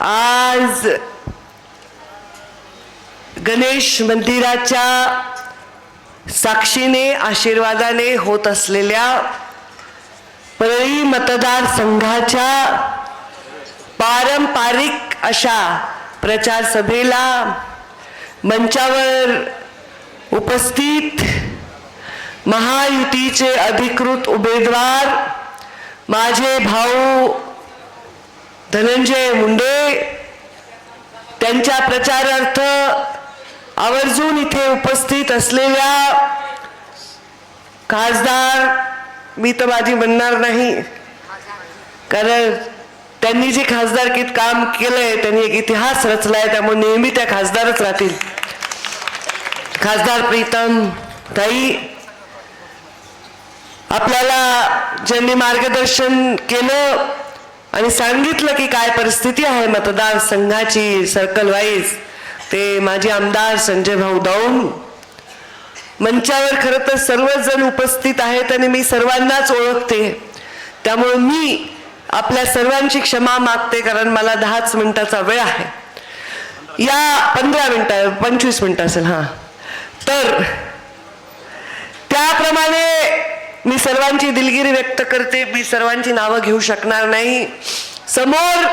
आज गणेश मंदिराच्या साक्षीने आशीर्वादाने होत असलेल्या परळी मतदारसंघाच्या पारंपरिक अशा प्रचार सभेला मंचावर उपस्थित महायुतीचे अधिकृत उमेदवार माझे भाऊ धनंजय मुंडे त्यांच्या प्रचारार्थ आवर्जून इथे उपस्थित असलेल्या खासदार मी तर माझी म्हणणार नाही. कारण त्यांनी जे खासदारकीत काम केलंय त्यांनी एक इतिहास रचलाय त्यामुळे नेहमी त्या खासदारच राहतील. खासदार प्रीतम ताई आपल्याला ज्यांनी मार्गदर्शन केलं आणि सांगितलं की काय परिस्थिती आहे मतदारसंघाची सर्कल वाईज ते माजी आमदार संजय भाऊ दौंड. मंचावर खरं तर सर्वजण उपस्थित आहेत आणि मी सर्वांनाच ओळखते. त्यामुळे मी आपल्या सर्वांची क्षमा मागते कारण मला दहाच मिनिटाचा वेळ आहे. या पंधरा मिनटा पंचवीस मिनटं असेल हां. तर त्याप्रमाणे मी सर्वांची दिलगिरी व्यक्त करते मी सर्वांची नावं घेऊ शकणार नाही. समोर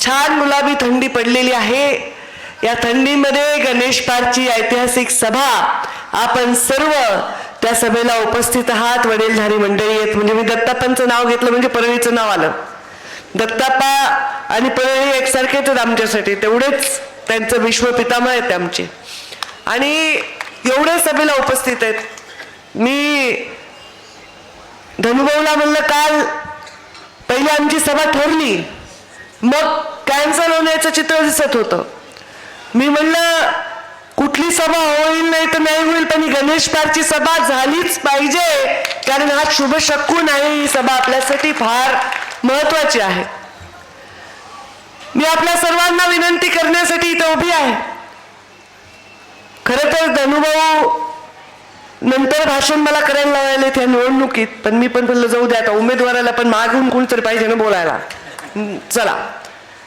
छान गुलाबी थंडी पडलेली आहे. या थंडीमध्ये गणेश पारची ऐतिहासिक सभा. आपण सर्व त्या सभेला उपस्थित आहात. वडीलधारी मंडळी आहेत. म्हणजे मी दत्तापांचं नाव घेतलं म्हणजे परळीचं नाव आलं. दत्ताप्पा आणि परळी एकसारखेच आहेत आमच्यासाठी. तेवढेच त्यांचं विश्व पितामह आहेत आमचे. आणि एवढ्या सभेला उपस्थित आहेत. मी धनुभाऊला म्हणलं काल पहिली आमची सभा ठरली. मग कॅन्सल होण्याचं चित्र दिसत होतं. मी म्हणलं कुठली सभा होईल नाही तर नाही होईल पण ही गणेश पारची सभा झालीच पाहिजे. कारण हा शुभ शकून आहे ही सभा आपल्यासाठी फार महत्वाची आहे. मी आपल्या सर्वांना विनंती करण्यासाठी इथं उभी आहे. खरं तर धनुभाऊ नंतर भाषण मला करायला लावायला त्या निवडणुकीत पण मी पण म्हणलं जाऊ द्या आता उमेदवाराला पण मागून कोणतरी पाहिजे ना बोलायला. चला.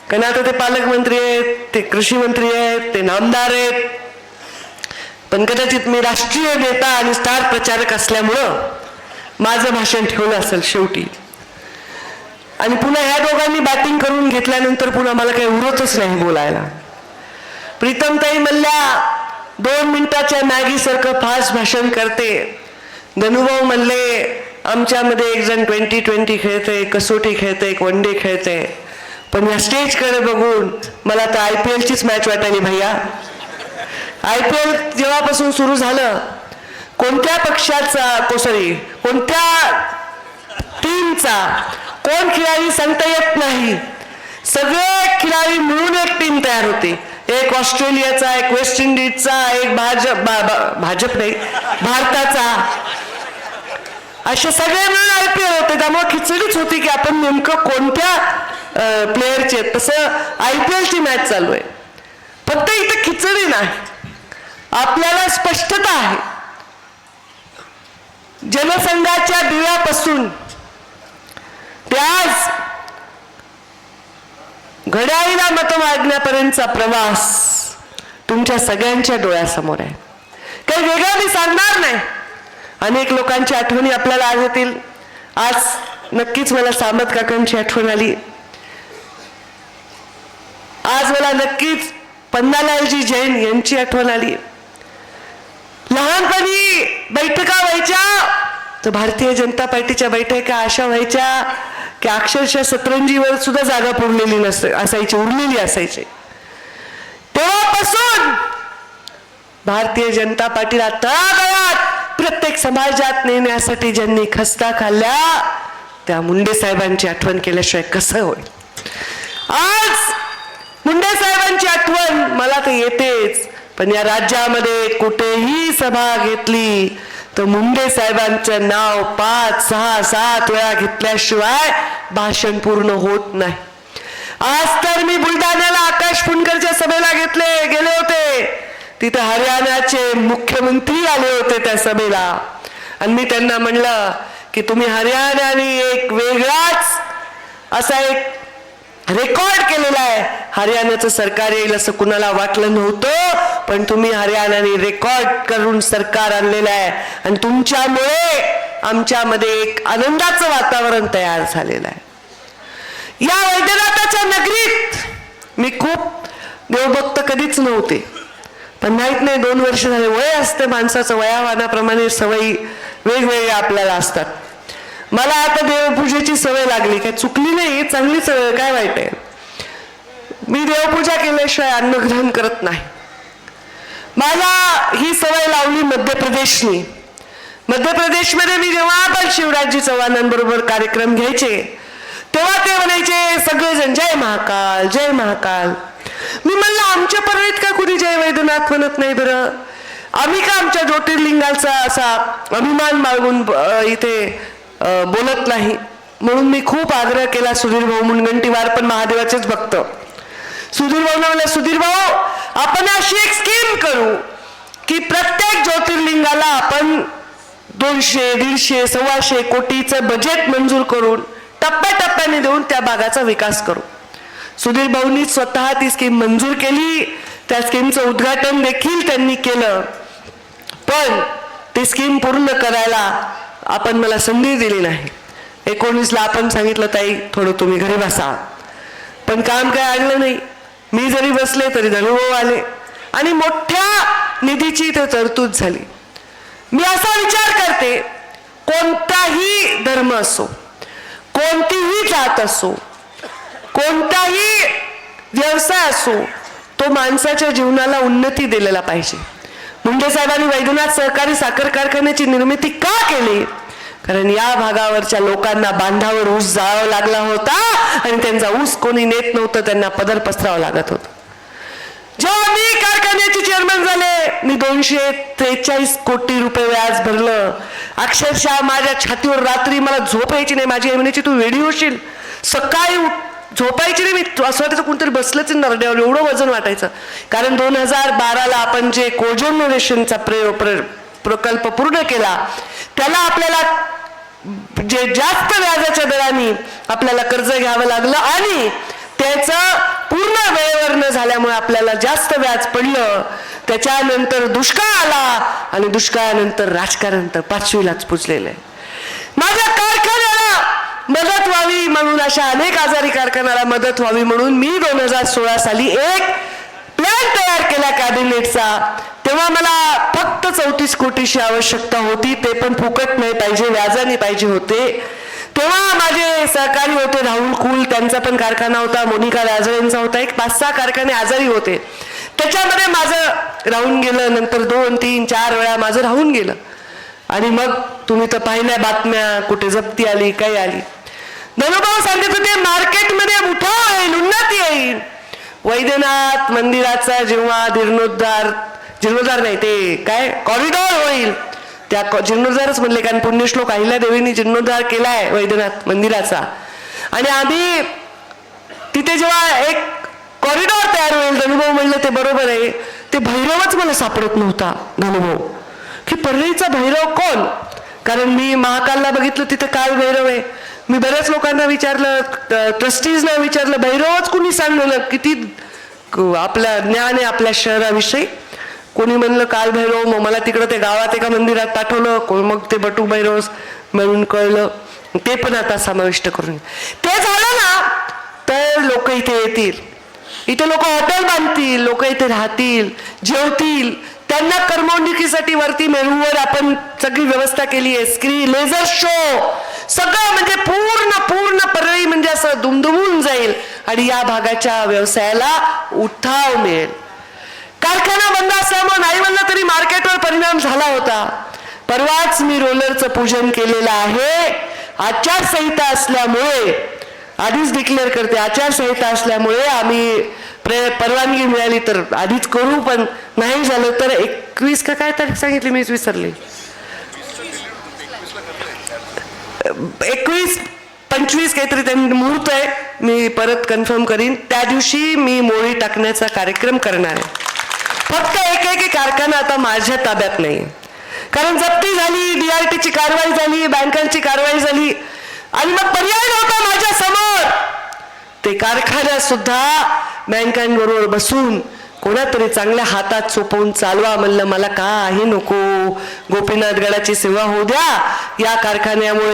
कारण आता ते पालकमंत्री आहेत ते कृषी मंत्री आहेत ते नामदार आहेत. पण कदाचित मी राष्ट्रीय नेता आणि स्टार प्रचारक असल्यामुळं माझं भाषण ठेवलं असेल शेवटी. आणि पुन्हा ह्या दोघांनी बॅटिंग करून घेतल्यानंतर पुन्हा मला काही उरतच नाही बोलायला. प्रीतमताई मल्ल्या दोन मिनिटाच्या मॅगीसारखं फास्ट भाषण करते. धनुभाऊ म्हणले आमच्यामध्ये एक जण ट्वेंटी ट्वेंटी खेळते कसोटी खेळते एक वन डे खेळते पण या स्टेजकडे बघून मला तर आय पी एलचीच मॅच वाटायली भैया. आय पी एल जेव्हापासून सुरू झालं कोणत्या पक्षाचा सॉरी कोणत्या टीमचा कोण खेळाडी सांगता येत नाही. सगळे खेळाडी मिळून एक टीम तयार होते. एक ऑस्ट्रेलियाचा एक वेस्ट इंडिजचा एक भाजप भा- भा- भाजप नाही भारताचा. असे सगळे मिळून आय पी एल होते. त्यामुळे खिचडीच होती की आपण नेमकं कोणत्या प्लेअरचे तसं आय पी एलची मॅच चालू आहे. फक्त इथं खिचडी नाही. आपल्याला स्पष्टता आहे. जनसंघाच्या दिव्यापासून ते आज घड्याळीला मत मागण्यापर्यंतचा प्रवास तुमच्या सगळ्यांच्या डोळ्यासमोर आहे. काही वेगळं मी सांगणार नाही. अनेक लोकांची आठवणी आपल्याला आज येतील. आज नक्कीच मला सामत काकांची आठवण आली. आज मला नक्कीच पन्नालालजी जैन यांची आठवण आली. लहानपणी बैठका व्हायच्या तर भारतीय जनता पार्टीच्या बैठका अशा व्हायच्या की अक्षरशः सतरंजीवर सुद्धा जागा पुरलेली नस असायची उरलेली असायची. तेव्हापासून भारतीय जनता पार्टीला तळागाळात प्रत्येक समाजात नेण्यासाठी ज्यांनी खस्ता खाल्ल्या त्या मुंडे साहेबांची आठवण केल्याशिवाय कसं होईल? आज मुंडे साहेबांची आठवण मला तर येतेच पण या राज्यामध्ये कुठेही सभा घेतली तर मुंडे साहेबांचं नाव पाच सहा सात वेळा घेतल्याशिवाय भाषण पूर्ण होत नाही. आज तर मी बुलढाण्याला आकाश फुंडकरच्या सभेला घेतले गेले होते. तिथे हरियाणाचे मुख्यमंत्री आले होते त्या सभेला. आणि मी त्यांना म्हणलं की तुम्ही हरियाणाने एक वेगळाच असा एक रेकॉर्ड केलेला आहे. हरियाणाचं सरकार येईल असं कुणाला वाटलं नव्हतं पण तुम्ही हरियाणाने रेकॉर्ड करून सरकार आणलेलं आहे. आणि तुमच्यामुळे आमच्यामध्ये एक आनंदाचं वातावरण तयार झालेलं आहे. या वैद्यनाथाच्या नगरीत मी खूप देवभक्त कधीच नव्हते. पण माहीत नाही दोन वर्ष झाले वय असते माणसाचं वयावानाप्रमाणे सवयी वेगवेगळ्या आपल्याला असतात. मला आता देवपूजेची सवय लागली. काय चुकली नाही चांगली सवय काय वाईट आहे? मी देवपूजा केल्याशिवाय अन्नग्रहण करत नाही. मला ही सवय लावली मध्य प्रदेशनी. मध्य प्रदेशमध्ये मी जेव्हा पण शिवराजजी चव्हाणांबरोबर कार्यक्रम घ्यायचे तेव्हा ते म्हणायचे सगळेजण जय महाकाल जय महाकाल. मी म्हणलं आमच्या परळीत का कुणी जय वैद्यनाथ म्हणत नाही बरं? आम्ही का आमच्या ज्योतिर्लिंगाचा असा अभिमान बाळगून इथे बोलत नाही. म्हणून मी खूप आग्रह केला सुधीर भाऊ मुनगंटीवार पण महादेवाचेच भक्त. सुधीर भाऊ म्हणलं सुधीर भाऊ आपण अशी एक स्कीम करू की प्रत्येक ज्योतिर्लिंगाला आपण दोनशे दीडशे सव्वाशे कोटीचं बजेट मंजूर करून टप्प्याटप्प्याने देऊन त्या भागाचा विकास करू. सुधीर भाऊंनी स्वतः ती स्कीम मंजूर केली. त्या स्कीमचं उद्घाटन देखील त्यांनी केलं. पण ती स्कीम पूर्ण करायला आपण मला संधी दिली नाही. एकोणीसला आपण सांगितलं ताई थोडं तुम्ही घरी बसा. पण काम काय आणलं नाही. मी जरी बसले तरी धनुभाऊ आले. आणि मोठ्या निधीची इथे तरतूद झाली. मी असा विचार करते कोणताही धर्म असो कोणतीही जात असो कोणताही व्यवसाय असो तो माणसाच्या जीवनाला उन्नती दिलेला पाहिजे. मुंडे साहेबांनी वैद्यनाथ सहकारी साखर कारखान्याची निर्मिती का केली? कारण या भागावरच्या लोकांना बांधावर ऊस जाळावा लागला होता आणि त्यांचा ऊस कोणी नेत नव्हतं त्यांना पदर पसरावं लागत होतं. जेव्हा मी कारखान्याचे चेअरमन झाले मी दोनशे त्रेचाळीस कोटी रुपये व्याज भरलं. अक्षरशः माझ्या छातीवर रात्री मला झोप यायची नाही. माझी आई तू वेडी होशील सकाळी उठ- झोपायची नाही मी. असं वाटायचं कोणतरी बसलंच नरड्यावर. एवढं वजन वाटायचं. कारण दोन हजार बाराला आपण जे कोजोनरेशनचा प्रयोग प्र- प्रकल्प पूर्ण केला त्याला आपल्याला जे जास्त व्याजाच्या दराने आपल्याला कर्ज घ्यावं लागलं आणि त्याचं पूर्ण वेळेवर न झाल्यामुळे आपल्याला जास्त व्याज पडलं त्याच्यानंतर दुष्काळ आला आणि दुष्काळानंतर राजकारण तर पाचवीलाच पुजलेलं आहे. माझ्या कारखान्याला मदत व्हावी म्हणून अशा अनेक आजारी कारखान्याला मदत व्हावी म्हणून मी दोन हजार सोळा साली एक प्लॅन तयार केला कॅबिनेटचा तेव्हा मला फक्त चौतीस कोटीची आवश्यकता होती ते पण फुकट नाही पाहिजे व्याजाने पाहिजे होते. तेव्हा माझे सहकारी होते राहुल कुल त्यांचा पण कारखाना होता मोनिका राजळेंचा होता एक पाच सहा कारखाने आजारी होते. त्याच्यामध्ये माझं राहून गेलं नंतर दोन तीन चार वेळा माझं राहून गेलं. आणि मग तुम्ही तर पाहिल्या बातम्या कुठे जप्ती आली काही आली. धनुभाऊ सांगत होते मार्केटमध्ये उठाव येईल उन्नती येईल. वैद्यनाथ मंदिराचा जेव्हा जीर्णोद्धार जीर्णोद्धार नाही ते काय? कॉरिडॉर होईल. त्या जीर्णोद्धारच म्हणले कारण पुण्यश्लोक अहिल्या देवींनी जीर्णोद्धार केलाय वैद्यनाथ मंदिराचा. आणि आम्ही तिथे जेव्हा एक कॉरिडॉर तयार होईल धनुभाऊ म्हणलं ते बरोबर आहे. ते भैरवच मला सापडत नव्हता धनुभाऊ. की परळीचा भैरव कोण? कारण मी महाकालला बघितलं तिथं काल भैरव आहे. मी बऱ्याच लोकांना विचारलं ट्रस्टीजना विचारलं भैरवच कुणी सांगलं? किती आपलं आपल्या ज्ञान आहे आपल्या शहराविषयी? कोणी म्हणलं काल भैरव मग मला तिकडं ते गावात एका मंदिरात पाठवलं कोण मग ते बटू भैरव म्हणून कळलं. ते पण आता समाविष्ट करून ते झालं ना तर लोक इथे येतील. इथे लोक हॉटेल बांधतील लोक इथे राहतील जेवतील. त्यांना करमणुकीसाठी वरती मेरूवर आपण सगळी व्यवस्था केली आहे. स्क्रीन लेझर शो सगळं म्हणजे पूर्ण पूर्ण परळी म्हणजे असं दुमदुमून जाईल. आणि या भागाच्या व्यवसायाला उठाव मिळेल. कारखाना बंद असल्यामुळे नाही म्हणलं तरी मार्केटवर परिणाम झाला होता. परवाच मी रोलरचं पूजन केलेलं आहे. आचारसंहिता असल्यामुळे आधीच डिक्लेअर करते आचारसंहिता असल्यामुळे आम्ही प्रे परवानगी मिळाली तर आधीच करू पण नाही झालं तर एकवीस का काय तारीख सांगितली मीच विसरली. एकवीस पंचवीस काहीतरी त्यांनी मुहूर्त आहे. मी परत कन्फर्म करीन. त्या दिवशी मी मोळी टाकण्याचा कार्यक्रम करणार आहे. फक्त एक एक कारखाना आता माझ्या ताब्यात नाही. कारण जप्ती झाली डीआरटीची कारवाई झाली बँकांची कारवाई झाली. आणि मग पर्याय नव्हता माझ्यासमोर. ते कारखाना सुद्धा बँकांबरोबर बसून कोणातरी चांगल्या हातात सोपवून चालवा म्हणलं मला काही नको. गोपीनाथ गडाची सेवा होऊ द्या. या कारखान्यामुळे